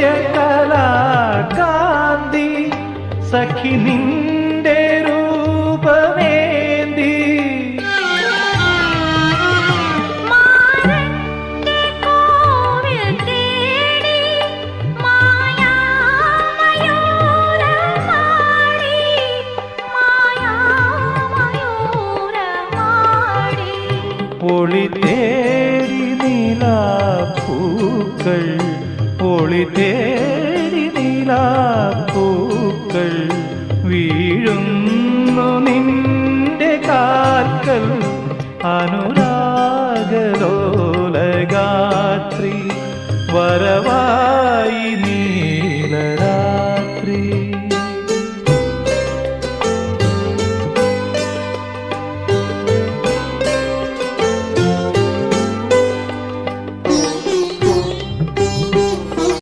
സത്യകലാകാന്തി സഖി നിന്റെ രൂപമേന്തി. പൊളി തേടി നീല മായാമയൂരമാടി. ഒളി തേടി നീലാപ്പൂക്കൾ വീഴുന്നു നിന്റെ കാക്കൽ അനുരാഗലോലഗാത്രി വരവാ